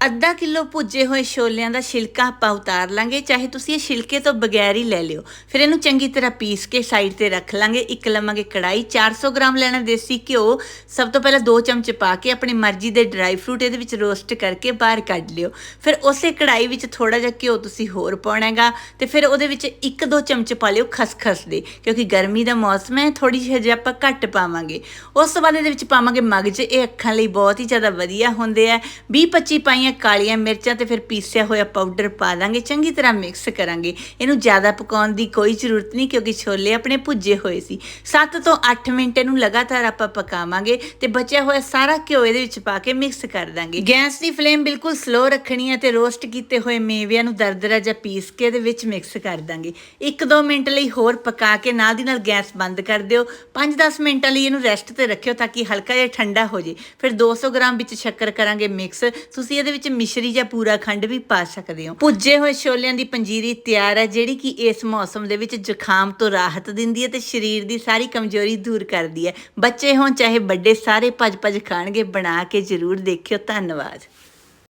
ਅੱਧਾ ਕਿਲੋ ਭੁੱਜੇ ਹੋਏ ਛੋਲਿਆਂ ਦਾ ਛਿਲਕਾ ਆਪਾਂ ਉਤਾਰ ਲਾਂਗੇ, ਚਾਹੇ ਤੁਸੀਂ ਇਹ ਛਿਲਕੇ ਤੋਂ ਬਗੈਰ ਹੀ ਲੈ ਲਿਓ। ਫਿਰ ਇਹਨੂੰ ਚੰਗੀ ਤਰ੍ਹਾਂ ਪੀਸ ਕੇ ਸਾਈਡ ਤੇ ਰੱਖ ਲਾਂਗੇ। ਇੱਕ ਲਵਾਂਗੇ ਕੜਾਈ 400 ਗ੍ਰਾਮ ਲੈਣਾ ਦੇਸੀ ਘਿਓ। ਸਭ ਤੋਂ ਪਹਿਲਾਂ 2 ਚਮਚ ਪਾ ਕੇ ਆਪਣੀ ਮਰਜ਼ੀ ਦੇ ਡਰਾਈ ਫਰੂਟ ਇਹਦੇ ਵਿੱਚ ਰੋਸਟ ਕਰਕੇ ਬਾਹਰ ਕੱਢ ਲਿਓ। ਫਿਰ ਉਸੇ ਕੜਾਈ ਵਿੱਚ ਥੋੜਾ ਜਿਹਾ ਘਿਓ ਤੁਸੀਂ ਹੋਰ ਪਾਉਣਾ ਹੈਗਾ ਤੇ ਫਿਰ ਉਹਦੇ ਵਿੱਚ 1-2 ਚਮਚ ਪਾ ਲਿਓ ਖਸਖਸ ਦੇ, ਕਿਉਂਕਿ ਗਰਮੀ ਦਾ ਮੌਸਮ ਹੈ ਥੋੜੀ ਜਿਹੀ ਜੇ ਆਪਾਂ ਘੱਟ ਪਾਵਾਂਗੇ। ਉਸ ਤੋਂ ਬਾਅਦ ਇਹਦੇ ਵਿੱਚ ਪਾਵਾਂਗੇ ਮਗਜ ਇਹ ਅੱਖਾਂ ਲਈ ਬਹੁਤ ਹੀ ਜ਼ਿਆਦਾ ਵਧੀਆ ਹੁੰਦੇ ਆ। 20-25 ਪਾਈਆਂ ਕਾਲੀਆਂ ਮਿਰਚਾਂ ਤੇ ਫਿਰ ਪੀਸਿਆ ਹੋਇਆ ਪਾਊਡਰ ਪਾ ਦਾਂਗੇ, ਚੰਗੀ ਤਰ੍ਹਾਂ ਮਿਕਸ ਕਰਾਂਗੇ। ਇਹਨੂੰ ਜ਼ਿਆਦਾ ਪਕਾਉਣ ਦੀ ਕੋਈ ਜ਼ਰੂਰਤ ਨਹੀਂ, ਕਿਉਂਕਿ ਛੋਲੇ ਆਪਣੇ ਭੁੱਜੇ ਹੋਏ ਸੀ। 7 ਤੋਂ 8 ਮਿੰਟ ਇਹਨੂੰ ਲਗਾਤਾਰ ਆਪਾਂ ਪਕਾਵਾਂਗੇ ਤੇ ਬਚਿਆ ਹੋਇਆ ਸਾਰਾ ਘਿਓ ਇਹਦੇ ਵਿੱਚ ਪਾ ਕੇ ਮਿਕਸ ਕਰ ਦਾਂਗੇ। ਗੈਸ ਦੀ ਫਲੇਮ ਬਿਲਕੁਲ ਸਲੋ ਰੱਖਣੀ ਹੈ ਤੇ ਰੋਸਟ ਕੀਤੇ ਹੋਏ ਮੇਵਿਆਂ ਨੂੰ ਦਰਦਰਾ ਜਾਂ ਪੀਸ ਕੇ ਇਹਦੇ ਵਿੱਚ ਮਿਕਸ ਕਰ ਦਾਂਗੇ। 1-2 ਮਿੰਟ ਲਈ ਹੋਰ ਪਕਾ ਕੇ ਨਾਲ ਦੀ ਨਾਲ ਗੈਸ ਬੰਦ ਕਰ ਦਿਓ। 5-10 ਮਿੰਟਾਂ ਲਈ ਇਹਨੂੰ ਰੈਸਟ ਤੇ ਰੱਖਿਓ ਤਾਂ ਕਿ ਹਲਕਾ ਜਿਹਾ ਠੰਡਾ ਹੋ ਜੇ। ਫਿਰ 200 ਗ੍ਰਾਮ ਵਿੱਚ ਸ਼ੱਕਰ ਕਰਾਂਗੇ ਮਿਕਸ ਤੁਸੀਂ ਇਹਦੇ ਵਿੱਚ ਵਿੱਚ ਮਿਸ਼ਰੀ ਜਾਂ ਪੂਰਾ ਖੰਡ ਵੀ ਪਾ ਸਕਦੇ ਹੋ। ਭੁੱਜੇ ਹੋਏ ਛੋਲਿਆਂ ਦੀ ਪੰਜੀਰੀ ਤਿਆਰ ਹੈ, ਜਿਹੜੀ ਕਿ ਇਸ ਮੌਸਮ ਦੇ ਵਿੱਚ ਜ਼ੁਕਾਮ ਤੋਂ ਰਾਹਤ ਦਿੰਦੀ ਹੈ ਤੇ ਸਰੀਰ ਦੀ ਸਾਰੀ ਕਮਜ਼ੋਰੀ ਦੂਰ ਕਰਦੀ ਹੈ। ਬੱਚੇ ਹੋਣ ਚਾਹੇ ਵੱਡੇ, ਸਾਰੇ ਭੱਜ ਭੱਜ ਖਾਣਗੇ। ਬਣਾ ਕੇ ਜ਼ਰੂਰ ਦੇਖਿਓ। ਧੰਨਵਾਦ।